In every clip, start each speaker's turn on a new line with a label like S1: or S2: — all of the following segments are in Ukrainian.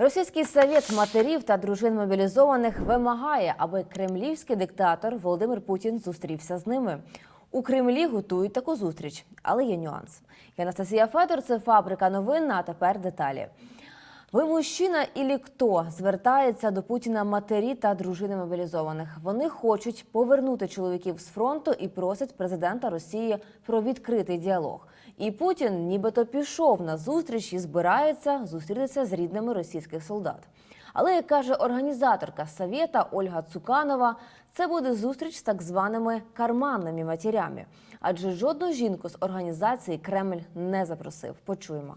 S1: Російський совет матерів та дружин мобілізованих вимагає, аби кремлівський диктатор Володимир Путін зустрівся з ними. У Кремлі готують таку зустріч, але є нюанс. Я Анастасія Федор, це фабрика новин. А тепер деталі. Ви мужчина ілі хто звертається до Путіна матері та дружини мобілізованих. Вони хочуть повернути чоловіків з фронту і просять президента Росії про відкритий діалог. І Путін нібито пішов на зустріч і збирається зустрітися з рідними російських солдат. Але як каже організаторка Совєта Ольга Цуканова, це буде зустріч з так званими карманними матерями. Адже жодну жінку з організації Кремль не запросив. Почуємо.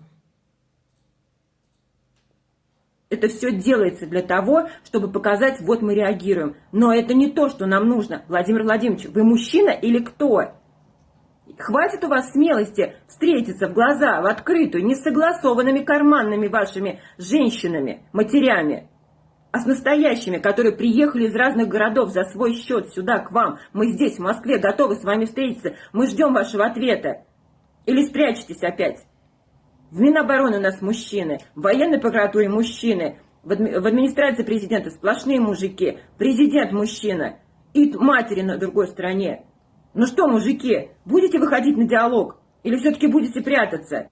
S2: Это все делается для того, чтобы показать, вот мы реагируем. Но это не то, что нам нужно. Владимир Владимирович, вы мужчина или кто? Хватит у вас смелости встретиться в глаза, в открытую, не согласованными карманными вашими женщинами, матерями, а с настоящими, которые приехали из разных городов за свой счет сюда, к вам. Мы здесь, в Москве, готовы с вами встретиться. Мы ждем вашего ответа. Или спрячетесь опять. В Минобороны у нас мужчины, в военной прокуратуре мужчины, в, адми- в администрации президента сплошные мужики, президент мужчина и т- матери на другой стороне. Ну что, мужики, будете выходить на диалог или все-таки будете прятаться?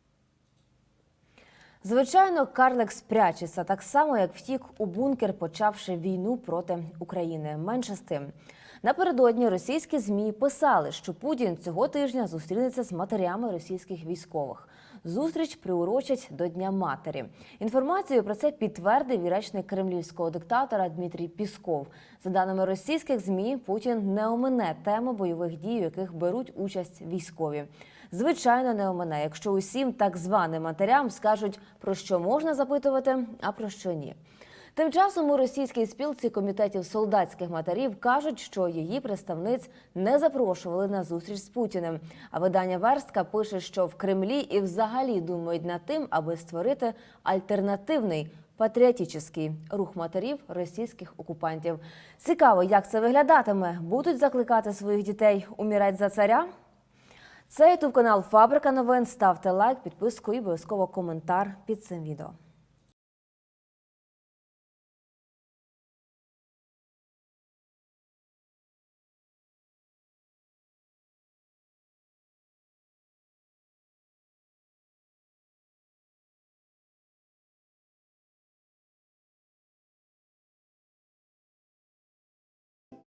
S1: Звичайно, Карлик спрячеться так само, як втік у бункер, почавши війну проти України. Менше з тим. Напередодні російські змі писали, що Путін цього тижня зустрінеться з матерями російських військових. Зустріч приурочать до Дня матері. Інформацію про це підтвердив і речник кремлівського диктатора Дмитрій Пісков. За даними російських змі, Путін не омине тему бойових дій, у яких беруть участь військові. Звичайно, не омине, якщо усім так званим матерям скажуть про що можна запитувати, а про що ні. Тим часом у російській спілці комітетів солдатських матерів кажуть, що її представниць не запрошували на зустріч з Путіним. А видання Верстка пише, що в Кремлі і взагалі думають над тим, аби створити альтернативний патріотичний рух матерів російських окупантів. Цікаво, як це виглядатиме. Будуть закликати своїх дітей умірати за царя. Це ютуб канал Фабрика новин. Ставте лайк, підписку і обов'язково коментар під цим відео.